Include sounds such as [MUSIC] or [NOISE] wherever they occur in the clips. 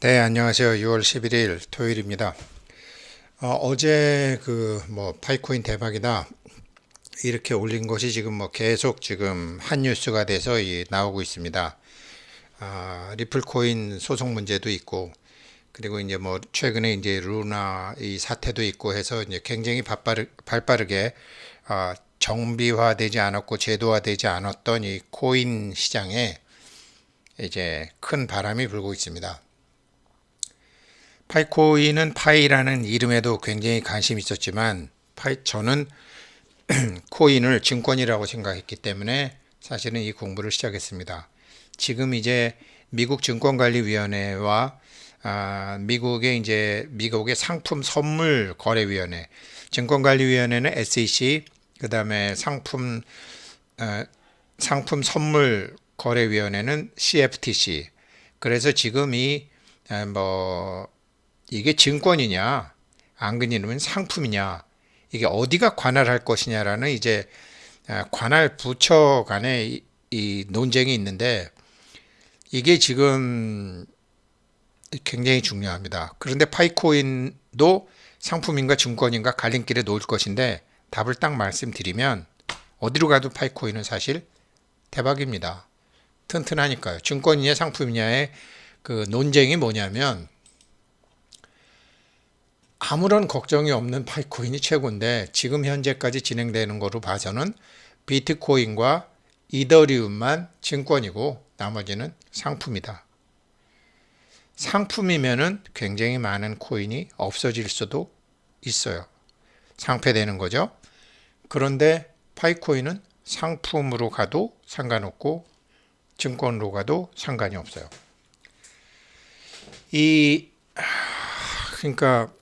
네, 안녕하세요. 6월 11일 토요일입니다. 어, 제 그 뭐 파이코인 대박이다 이렇게 올린 것이 지금 뭐 계속 지금 한 뉴스가 돼서 이, 나오고 있습니다. 아, 리플코인 소송 문제도 있고 그리고 이제 뭐 최근에 이제 루나 이 사태도 있고 해서 이제 굉장히 발빠르, 발빠르게 아, 정비화되지 않았고 제도화되지 않았던 이 코인 시장에 이제 큰 바람이 불고 있습니다. 파이코인은 파이라는 이름에도 굉장히 관심이 있었지만 파이 저는 [CLEARS THROAT] 코인을 증권이라고 생각했기 때문에 사실은 이 공부를 시작했습니다. 지금 이제 미국 증권관리위원회와 아, 미국의 이제 미국의 상품 선물 거래위원회, 증권관리위원회는 SEC, 그 다음에 상품 어, 상품 선물 거래위원회는 CFTC. 그래서 지금 이뭐 이게 증권이냐, 안 그러면 상품이냐, 이게 어디가 관할할 것이냐라는 이제 아, 관할 부처 간의 이 논쟁이 있는데 이게 지금 굉장히 중요합니다. 그런데 파이코인도 상품인가 증권인가 갈림길에 놓을 것인데 답을 딱 말씀드리면 어디로 가도 파이코인은 사실 대박입니다. 튼튼하니까요. 증권이냐 상품이냐의 그 논쟁이 뭐냐면 아무런 걱정이 없는 파이코인이 최고인데 지금 현재까지 진행되는 거로 봐서는 비트코인과 이더리움만 증권이고 나머지는 상품이다. 상품이면은 굉장히 많은 코인이 없어질 수도 있어요. 상폐되는 거죠. 그런데 파이코인은 상품으로 가도 상관없고 증권으로 가도 상관이 없어요. 이 그러니까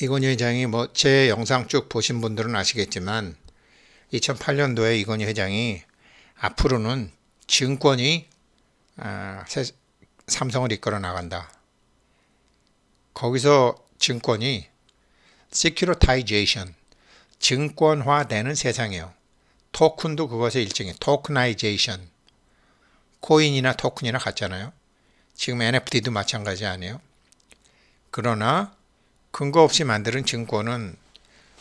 이건희 회장이 뭐 제 영상 쭉 보신 분들은 아시겠지만 2008년도에 이건희 회장이 앞으로는 증권이 아, 삼성을 이끌어 나간다. 거기서 증권이 securitization, 증권화되는 세상이에요. 토큰도 그것의 일종이에요. 토크나이제이션. 코인이나 토큰이나 같잖아요. 지금 NFT도 마찬가지 아니에요. 그러나 근거 없이 만드는 증권은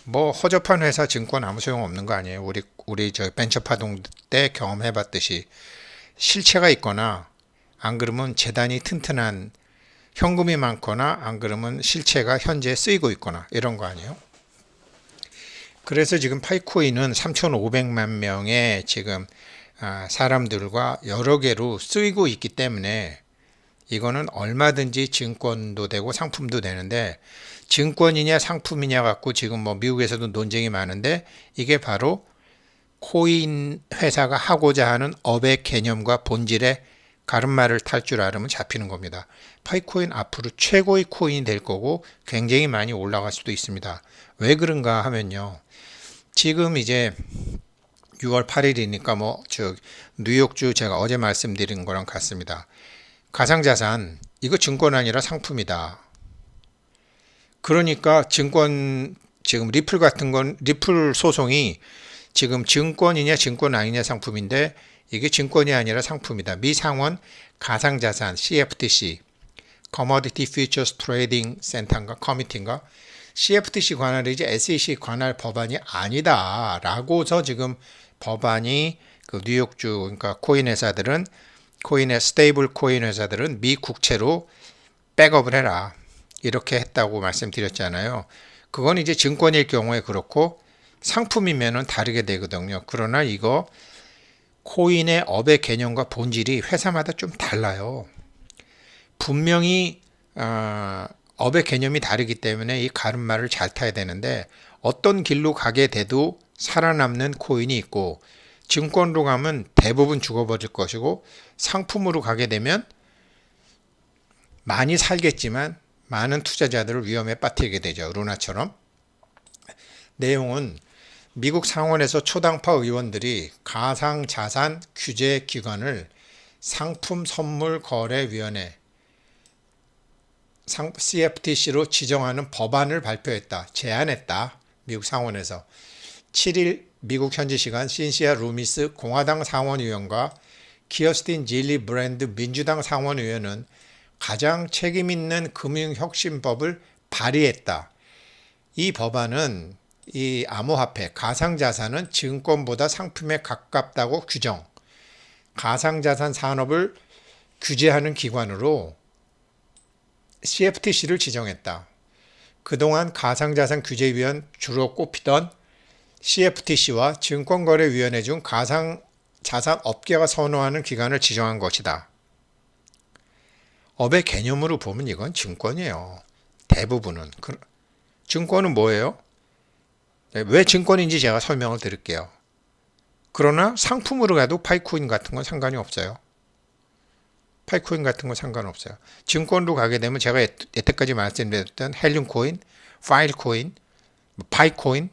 뭐 허접한 회사 증권 아무 소용 없는 거 아니에요. 우리 우리 저 벤처 파동 때 경험해 봤듯이 실체가 있거나 안 그러면 재단이 튼튼한 현금이 많거나 안 그러면 실체가 현재 쓰이고 있거나 이런 거 아니에요. 그래서 지금 파이코인은 3,500만 명의 지금 아, 사람들과 여러 개로 쓰이고 있기 때문에 이거는 얼마든지 증권도 되고 상품도 되는데 증권이냐 상품이냐 갖고 지금 뭐 미국에서도 논쟁이 많은데 이게 바로 코인 회사가 하고자 하는 업의 개념과 본질의 가름말을 탈줄 알으면 잡히는 겁니다. 파이코인 앞으로 최고의 코인이 될 거고 굉장히 많이 올라갈 수도 있습니다. 왜 그런가 하면요. 지금 이제 6월 8일이니까 뭐저 뉴욕주 제가 어제 말씀드린 거랑 같습니다. 가상자산 이거 증권 아니라 상품이다. 그러니까 증권 지금 리플 같은 건 리플 소송이 지금 증권이냐 증권 아니냐 상품인데 이게 증권이 아니라 상품이다. 미 상원 가상자산 CFTC Commodity Futures Trading Center인가 커미티인가 CFTC 관할이 이제 SEC 관할 법안이 아니다라고서 지금 법안이 그 뉴욕주 그러니까 코인 회사들은 코인의 스테이블 코인 회사들은 미 국채로 백업을 해라. 이렇게 했다고 말씀드렸잖아요. 그건 이제 증권일 경우에 그렇고 상품이면은 다르게 되거든요. 그러나 이거 코인의 업의 개념과 본질이 회사마다 좀 달라요. 분명히 어, 업의 개념이 다르기 때문에 이 가름말을 잘 타야 되는데 어떤 길로 가게 돼도 살아남는 코인이 있고 증권으로 가면 대부분 죽어버릴 것이고 상품으로 가게 되면 많이 살겠지만 많은 투자자들을 위험에 빠뜨리게 되죠. 루나처럼. 내용은 미국 상원에서 초당파 의원들이 가상 자산 규제 기관을 상품 선물 거래 위원회 CFTC로 지정하는 법안을 발표했다. 제안했다. 미국 상원에서 7일 미국 현지 시간 신시아 루미스 공화당 상원의원과 키어스틴 질리 브랜드 민주당 상원의원은 가장 책임 있는 금융혁신법을 발의했다. 이 법안은 이 암호화폐, 가상자산은 증권보다 상품에 가깝다고 규정, 가상자산 산업을 규제하는 기관으로 CFTC를 지정했다. 그동안 가상자산 규제위원 주로 꼽히던 CFTC와 증권거래위원회 중 가상자산 업계가 선호하는 기관을 지정한 것이다. 업의 개념으로 보면 이건 증권이에요. 대부분은. 그- 증권은 뭐예요? 네, 왜 증권인지 제가 설명을 드릴게요. 그러나 상품으로 가도 파이코인 같은 건 상관이 없어요. 파이코인 같은 건 상관없어요. 증권으로 가게 되면 제가 여- 여태까지 말씀드렸던 헬륨 코인, 파일 코인, 뭐 파이코인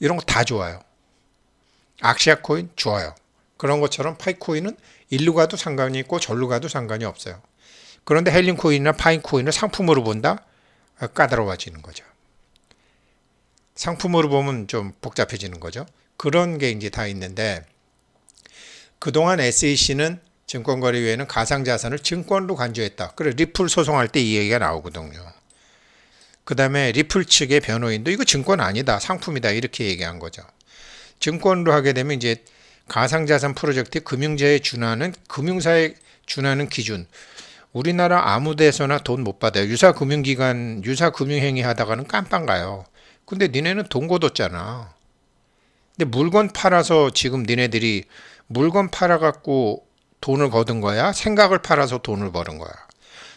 이런 거 다 좋아요. 악시아 코인 좋아요. 그런 것처럼 파이코인은 일로 가도 상관이 있고 절로 가도 상관이 없어요. 그런데 헬륨 코인이나 파인 코인을 상품으로 본다? 아, 까다로워지는 거죠. 상품으로 보면 좀 복잡해지는 거죠. 그런 게 이제 다 있는데 그동안 SEC는 증권거래위원회는 가상자산을 증권으로 간주했다. 그래 리플 소송할 때 이 얘기가 나오거든요. 그 다음에 리플 측의 변호인도 이거 증권 아니다. 상품이다. 이렇게 얘기한 거죠. 증권으로 하게 되면 이제 가상자산 프로젝트 금융제에 준하는 금융사에 준하는 기준. 우리나라 아무 데서나 돈 못 받아요. 유사 금융기관, 유사 금융행위 하다가는 깜빵 가요. 근데 니네는 돈 걷었잖아. 근데 물건 팔아서 지금 니네들이 물건 팔아갖고 돈을 거둔 거야? 생각을 팔아서 돈을 버는 거야.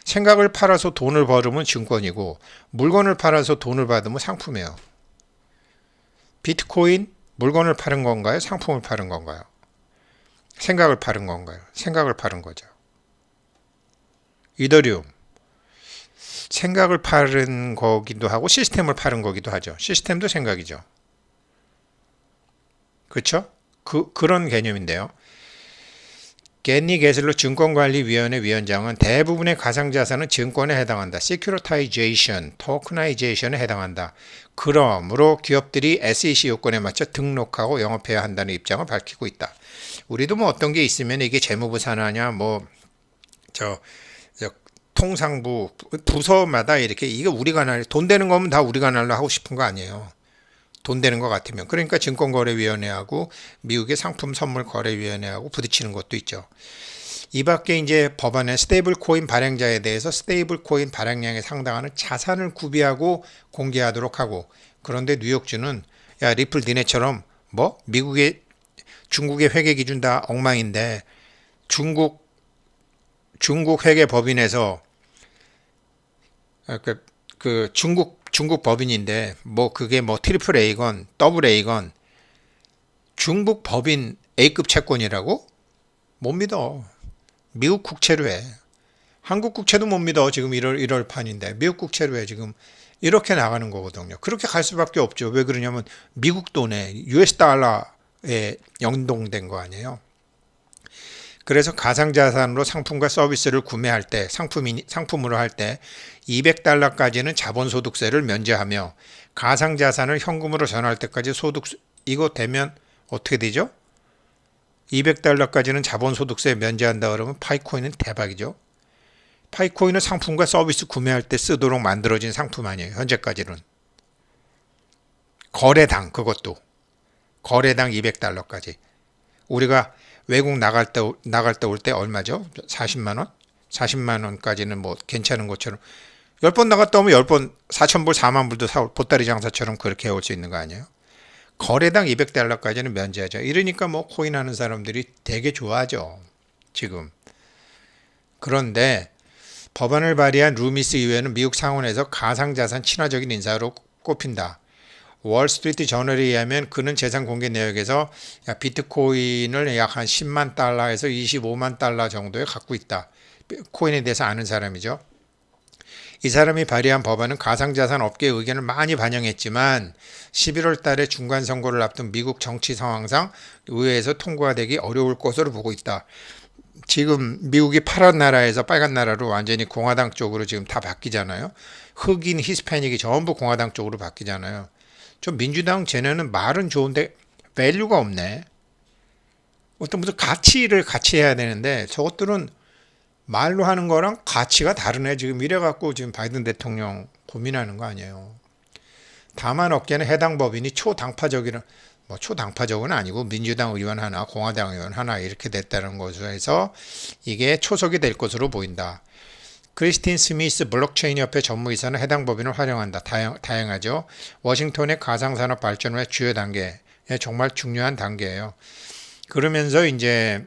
생각을 팔아서 돈을 벌으면 증권이고 물건을 팔아서 돈을 받으면 상품이에요. 비트코인 물건을 파는 건가요? 상품을 파는 건가요? 생각을 파는 건가요? 생각을 파는 거죠. 이더리움 생각을 파는 거기도 하고 시스템을 파는 거기도 하죠. 시스템도 생각이죠. 그렇죠? 그 그런 개념인데요. 겐니 게슬로 증권관리위원회 위원장은 대부분의 가상자산은 증권에 해당한다. 시큐리타이제이션, 토크나이제이션에 해당한다. 그러므로 기업들이 SEC 요건에 맞춰 등록하고 영업해야 한다는 입장을 밝히고 있다. 우리도 뭐 어떤 게 있으면 이게 재무부 산하냐 뭐 저 통상부 부서마다 이렇게 이게 우리가 날 돈 되는 거면 다 우리가 날라 하고 싶은 거 아니에요. 돈 되는 것 같으면 그러니까 증권거래위원회하고 미국의 상품 선물 거래위원회하고 부딪히는 것도 있죠. 이 밖에 이제 법안에 스테이블 코인 발행자에 대해서 스테이블 코인 발행량에 상당하는 자산을 구비하고 공개하도록 하고 그런데 뉴욕주는 야 리플 니네처럼 뭐 미국의 중국의 회계 기준 다 엉망인데 중국 중국 회계 법인에서 그, 그 중국 중국 법인인데 뭐 그게 뭐 트리플 A건 더블 A건 중국 법인 A급 채권이라고 못 믿어. 미국 국채로 해. 한국 국채도 못 믿어. 지금 1월 1월 판인데 미국 국채로 해 지금 이렇게 나가는 거거든요. 그렇게 갈 수밖에 없죠. 왜 그러냐면 미국 돈에 US 달러에 연동된 거 아니에요. 그래서 가상자산으로 상품과 서비스를 구매할 때 상품이 상품으로 할 때 200달러까지는 자본소득세를 면제하며 가상자산을 현금으로 전할 때까지 소득 이거 되면 어떻게 되죠? 200달러까지는 자본소득세 면제한다 그러면 파이코인은 대박이죠. 파이코인은 상품과 서비스 구매할 때 쓰도록 만들어진 상품 아니에요. 현재까지는. 거래당 그것도 거래당 200달러까지. 우리가 외국 나갈 때 나갈 때 올 때 얼마죠? 40만 원? 40만 원까지는 뭐 괜찮은 것처럼 10번 나갔다 오면 10번 4천 불 4만 불도 사 보따리 장사처럼 그렇게 올수 있는 거 아니에요? 거래당 200달러까지는 면제하죠. 이러니까 뭐 코인 하는 사람들이 되게 좋아하죠. 지금. 그런데 법안을 발의한 루미스 의회는 미국 상원에서 가상자산 친화적인 인사로 꼽힌다. 월스트리트 저널에 의하면 그는 재산 공개 내역에서 비트코인을 약 한 10만 달러에서 25만 달러 정도에 갖고 있다. 코인에 대해서 아는 사람이죠. 이 사람이 발의한 법안은 가상자산 업계의 의견을 많이 반영했지만 11월 달에 중간 선거를 앞둔 미국 정치 상황상 의회에서 통과가 되기 어려울 것으로 보고 있다. 지금 미국이 파란 나라에서 빨간 나라로 완전히 공화당 쪽으로 지금 다 바뀌잖아요. 흑인, 히스패닉이 전부 공화당 쪽으로 바뀌잖아요. 좀 민주당 쟤네는 말은 좋은데 밸류가 없네. 어떤 무슨 가치를 같이 해야 되는데 저것들은 말로 하는 거랑 가치가 다르네. 지금 이래 갖고 지금 바이든 대통령 고민하는 거 아니에요. 다만 어깨는 해당 법인이 초당파적이라 뭐 초당파적은 아니고 민주당 의원 하나, 공화당 의원 하나 이렇게 됐다는 것에서 이게 초석이 될 것으로 보인다. 크리스틴 스미스 블록체인 협회 전무이사는 해당 법인을 활용한다. 다양, 다양하죠. 워싱턴의 가상산업 발전의 주요 단계, 정말 중요한 단계예요. 그러면서 이제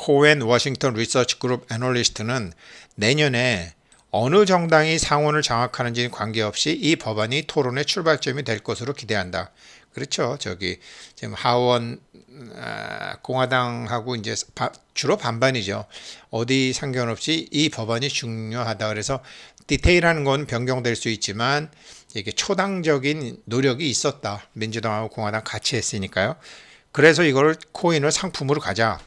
코엔 워싱턴 리서치 그룹 애널리스트는 내년에 어느 정당이 상원을 장악하는지 관계없이 이 법안이 토론의 출발점이 될 것으로 기대한다. 그렇죠. 저기 지금 하원 아, 공화당하고 이제 주로 반반이죠. 어디 상관없이 이 법안이 중요하다. 그래서 디테일하는 건 변경될 수 있지만 이게 초당적인 노력이 있었다. 민주당하고 공화당 같이 했으니까요. 그래서 이걸 코인을 상품으로 가자.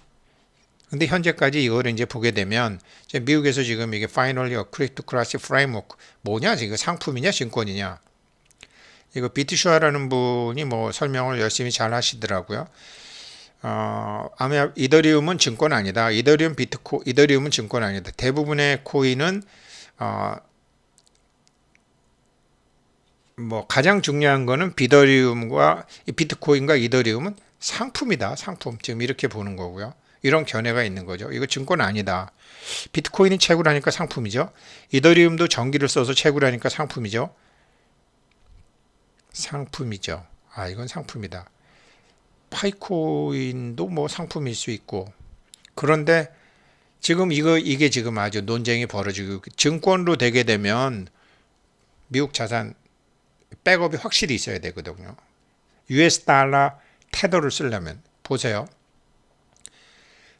근데 현재까지 이걸 이제 보게 되면 미국에서 지금 이게 파이널리 어크리트 클래시 프레임워크 뭐냐 지금 상품이냐 증권이냐 이거 비트슈아라는 분이 뭐 설명을 열심히 잘 하시더라고요. 어, 아마 이더리움은 증권 아니다. 이더리움 비트코 이더리움은 증권 아니다. 대부분의 코인은 어, 뭐 가장 중요한 거는 비더리움과 비트코인과 이더리움은 상품이다. 상품 지금 이렇게 보는 거고요. 이런 견해가 있는 거죠. 이거 증권 아니다. 비트코인이 채굴하니까 상품이죠. 이더리움도 전기를 써서 채굴하니까 상품이죠. 상품이죠. 아, 이건 상품이다. 파이코인도 뭐 상품일 수 있고. 그런데 지금 이거 이게 지금 아주 논쟁이 벌어지고 증권으로 되게 되면 미국 자산 백업이 확실히 있어야 되거든요. US 달러 테더를 쓰려면 보세요.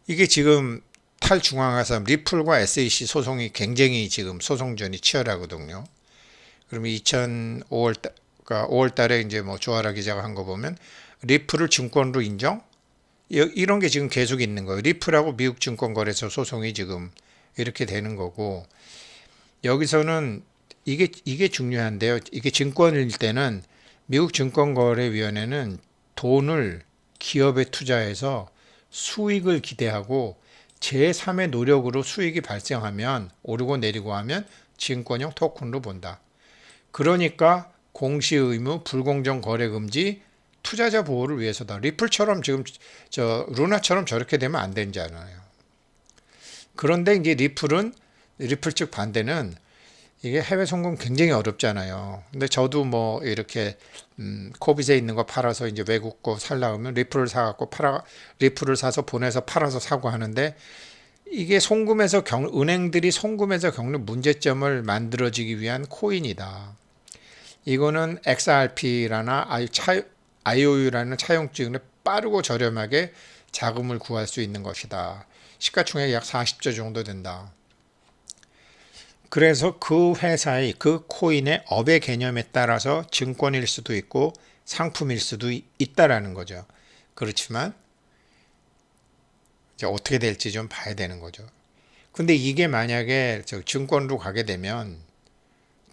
이게 지금 탈중앙화사 리플과 SEC 소송이 굉장히 지금 소송전이 치열하거든요. 그러면 2005월 달, 그러니까 5월 달에 이제 뭐 조아라 기자가 한 거 보면 리플을 증권으로 인정? 이런 게 지금 계속 있는 거예요. 리플하고 미국 증권거래소 소송이 지금 이렇게 되는 거고 여기서는 이게 이게 중요한데요. 이게 증권일 때는 미국 증권거래위원회는 돈을 기업에 투자해서 수익을 기대하고 제3의 노력으로 수익이 발생하면 오르고 내리고 하면 증권형 토큰으로 본다. 그러니까 공시 의무, 불공정 거래 금지, 투자자 보호를 위해서다. 리플처럼 지금 저 루나처럼 저렇게 되면 안 되잖아요. 그런데 이제 리플은 리플 측 반대는 이게 해외 송금 굉장히 어렵잖아요. 근데 저도 뭐 이렇게 음, 코빗에 있는 거 팔아서 이제 외국 거 살라면 리플을 사갖고 팔아 리플을 사서 보내서 팔아서 사고 하는데 이게 송금에서 경, 은행들이 송금에서 겪는 문제점을 만들어지기 위한 코인이다. 이거는 XRP라나 IOU라는 차용증을 빠르고 저렴하게 자금을 구할 수 있는 것이다. 시가총액 약 40조 정도 된다. 그래서 그 회사의 그 코인의 업의 개념에 따라서 증권일 수도 있고 상품일 수도 있다라는 거죠. 그렇지만 이제 어떻게 될지 좀 봐야 되는 거죠. 근데 이게 만약에 증권으로 가게 되면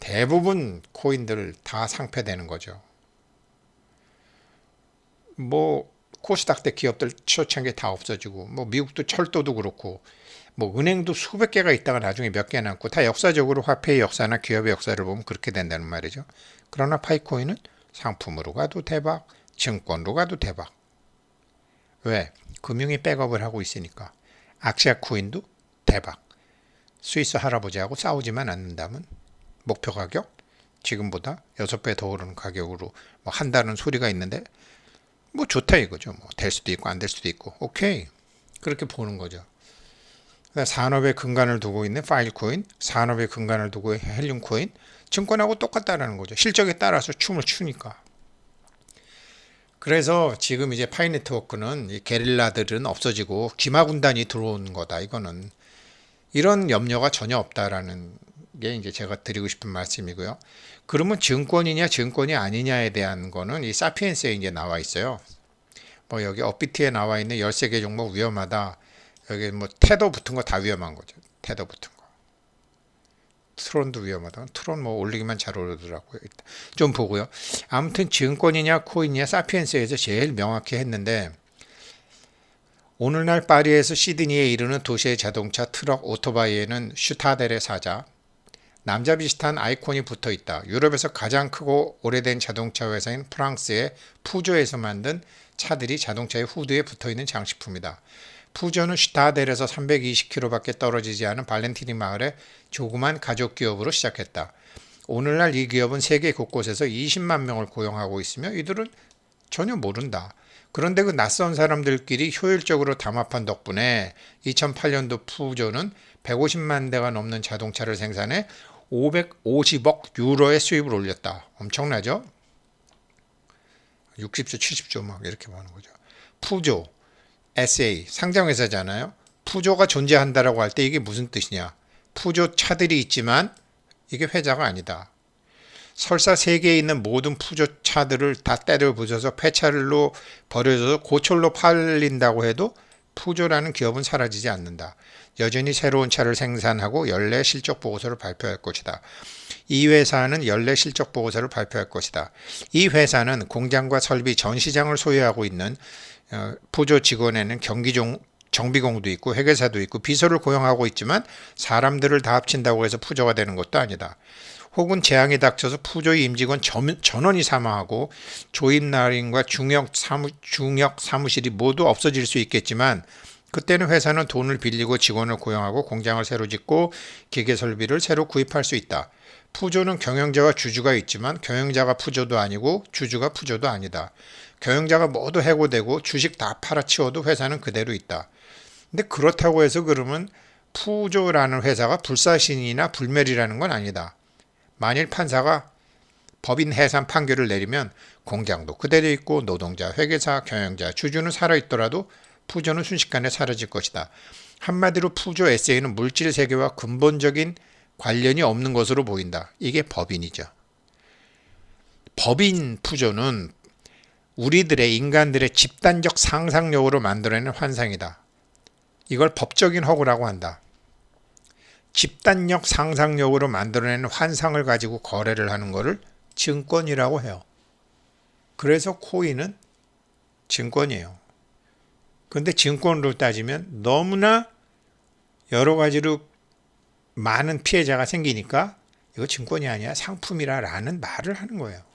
대부분 코인들 다 상폐되는 거죠. 뭐 코스닥 때 기업들 초창기 다 없어지고 뭐 미국도 철도도 그렇고 뭐 은행도 수백 개가 있다가 나중에 몇 개 남고 다 역사적으로 화폐의 역사나 기업의 역사를 보면 그렇게 된다는 말이죠. 그러나 파이코인은 상품으로 가도 대박, 증권으로 가도 대박. 왜? 금융이 백업을 하고 있으니까. 악시아 코인도 대박. 스위스 할아버지하고 싸우지만 않는다면 목표 가격 지금보다 6배 더 오르는 가격으로 뭐 한다는 소리가 있는데 뭐 좋다 이거죠. 뭐 될 수도 있고 안 될 수도 있고 오케이 그렇게 보는 거죠. 산업의 근간을 두고 있는 파일 코인, 산업의 근간을 두고 헬륨 코인, 증권하고 똑같다라는 거죠. 실적에 따라서 춤을 추니까. 그래서 지금 이제 파이 네트워크는 게릴라들은 없어지고 기마군단이 들어온 거다. 이거는 이런 염려가 전혀 없다라는 게 이제 제가 드리고 싶은 말씀이고요. 그러면 증권이냐 증권이 아니냐에 대한 거는 이 사피엔스에 이제 나와 있어요. 뭐 여기 업비트에 나와 있는 13개 종목 위험하다. 여기 뭐 태도 붙은 거 다 위험한 거죠. 태도 붙은 거. 트론도 위험하다. 트론 뭐 올리기만 잘 오르더라고요. 좀 보고요. 아무튼 증권이냐 코인이냐 사피엔스에서 제일 명확히 했는데 오늘날 파리에서 시드니에 이르는 도시의 자동차, 트럭, 오토바이에는 슈타델의 사자, 남자 비슷한 아이콘이 붙어 있다. 유럽에서 가장 크고 오래된 자동차 회사인 프랑스의 푸조에서 만든 차들이 자동차의 후드에 붙어 있는 장식품이다. 푸조는 슈타델에서 320km밖에 떨어지지 않은 발렌티니 마을의 조그만 가족 기업으로 시작했다. 오늘날 이 기업은 세계 곳곳에서 20만 명을 고용하고 있으며 이들은 전혀 모른다. 그런데 그 낯선 사람들끼리 효율적으로 담합한 덕분에 2008년도 푸조는 150만 대가 넘는 자동차를 생산해 550억 유로의 수입을 올렸다. 엄청나죠? 60조, 70조 막 이렇게 보는 거죠. 푸조, SA 상장회사잖아요. 푸조가 존재한다라고 할 때 이게 무슨 뜻이냐? 푸조 차들이 있지만 이게 회사가 아니다. 설사 세계에 있는 모든 푸조 차들을 다 때려 부숴서 폐차로 버려져서 고철로 팔린다고 해도 푸조라는 기업은 사라지지 않는다. 여전히 새로운 차를 생산하고 연례 실적 보고서를 발표할 것이다. 이 회사는 연례 실적 보고서를 발표할 것이다. 이 회사는 공장과 설비 전 시장을 소유하고 있는 어, 푸조 직원에는 경기종 정비공도 있고 회계사도 있고 비서를 고용하고 있지만 사람들을 다 합친다고 해서 푸조가 되는 것도 아니다. 혹은 재앙이 닥쳐서 푸조의 임직원 전원이 사망하고 조임 날인과 중역 사무 중역 사무실이 모두 없어질 수 있겠지만 그때는 회사는 돈을 빌리고 직원을 고용하고 공장을 새로 짓고 기계 설비를 새로 구입할 수 있다. 푸조는 경영자와 주주가 있지만 경영자가 푸조도 아니고 주주가 푸조도 아니다. 경영자가 모두 해고되고 주식 다 팔아치워도 회사는 그대로 있다. 근데 그렇다고 해서 그러면 푸조라는 회사가 불사신이나 불멸이라는 건 아니다. 만일 판사가 법인 해산 판결을 내리면 공장도 그대로 있고 노동자, 회계사, 경영자, 주주는 살아있더라도 푸조는 순식간에 사라질 것이다. 한마디로 푸조 에세이는 물질 세계와 근본적인 관련이 없는 것으로 보인다. 이게 법인이죠. 법인 푸조는 우리들의 인간들의 집단적 상상력으로 만들어낸 환상이다. 이걸 법적인 허구라고 한다. 집단력 상상력으로 만들어낸 환상을 가지고 거래를 하는 것을 증권이라고 해요. 그래서 코인은 증권이에요. 근데 증권으로 따지면 너무나 여러 가지로 많은 피해자가 생기니까 이거 증권이 아니야 상품이라라는 말을 하는 거예요.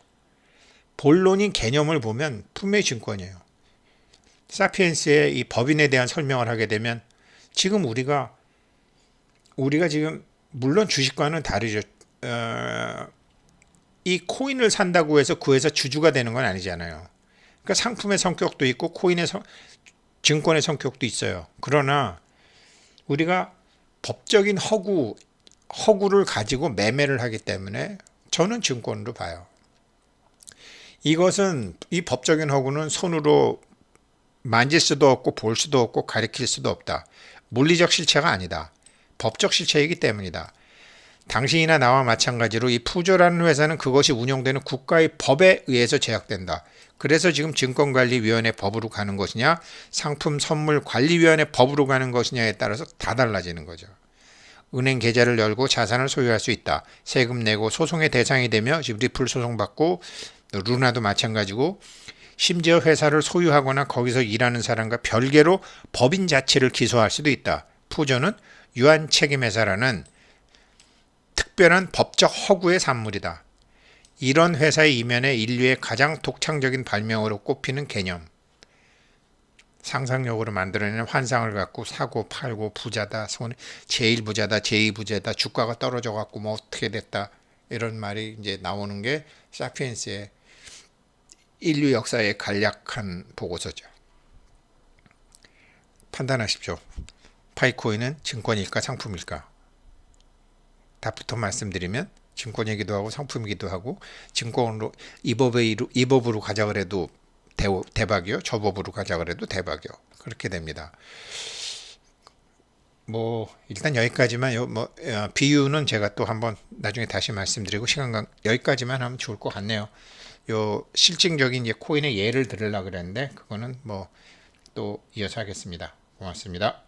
본론인 개념을 보면 품의 증권이에요. 사피엔스의 이 법인에 대한 설명을 하게 되면 지금 우리가 우리가 지금 물론 주식과는 다르죠. 어, 이 코인을 산다고 해서 그 회사 주주가 되는 건 아니잖아요. 그러니까 상품의 성격도 있고 코인의 성, 증권의 성격도 있어요. 그러나 우리가 법적인 허구 허구를 가지고 매매를 하기 때문에 저는 증권으로 봐요. 이것은 이 법적인 허구는 손으로 만질 수도 없고 볼 수도 없고 가리킬 수도 없다. 물리적 실체가 아니다. 법적 실체이기 때문이다. 당신이나 나와 마찬가지로 이 푸조라는 회사는 그것이 운영되는 국가의 법에 의해서 제약된다. 그래서 지금 증권관리위원회 법으로 가는 것이냐, 상품 선물 관리위원회 법으로 가는 것이냐에 따라서 다 달라지는 거죠. 은행 계좌를 열고 자산을 소유할 수 있다. 세금 내고 소송의 대상이 되며 지금 리플 소송받고 루나도 마찬가지고 심지어 회사를 소유하거나 거기서 일하는 사람과 별개로 법인 자체를 기소할 수도 있다. 푸조는 유한 책임회사라는 특별한 법적 허구의 산물이다. 이런 회사의 이면에 인류의 가장 독창적인 발명으로 꼽히는 개념. 상상력으로 만들어낸 환상을 갖고 사고 팔고 부자다 손 제일 부자다 제이 부자다 주가가 떨어져 갖고 뭐 어떻게 됐다 이런 말이 이제 나오는 게 사피엔스의 인류 역사의 간략한 보고서죠. 판단하십시오. 파이코인은 증권일까 상품일까? 답부터 말씀드리면 증권이기도 하고 상품이기도 하고 증권으로 이 법으로 이 법으로 가자 그래도 대, 박이요 저 법으로 가자 그래도 대박이요. 그렇게 됩니다. 뭐 일단 여기까지만 요, 뭐 어, 비유는 제가 또 한번 나중에 다시 말씀드리고 시간 여기까지만 하면 좋을 것 같네요. 요 실증적인 코인의 예를 들으려 그랬는데 그거는 뭐 또 이어서 하겠습니다. 고맙습니다.